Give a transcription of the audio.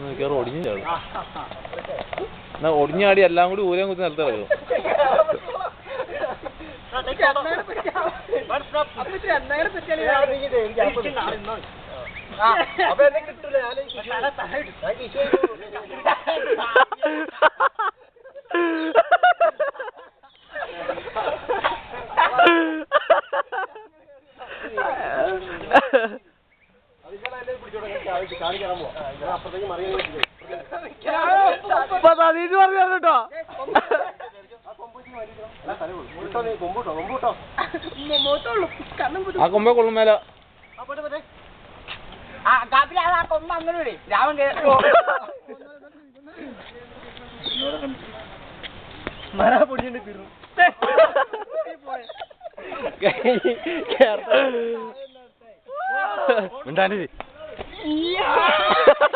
മിക്കവാറും ഒടിഞ്ഞു ചാടും. എന്നാ ഒടിഞ്ഞാടി എല്ലാം കൂടി ഊരം കുത്തി നിലത്ത് കളയും Ha എന്നെ കിട്ടൂല സതീഷ് പറഞ്ഞു കേട്ടോ കൊമ്പൂട്ടോ കൊമ്പൂട്ടോ ആ കൊമ്പേ വിട്. രാവൻ മര പൊടിയുണ്ട് തീർന്നു മിണ്ടാണ്ടി Yeah.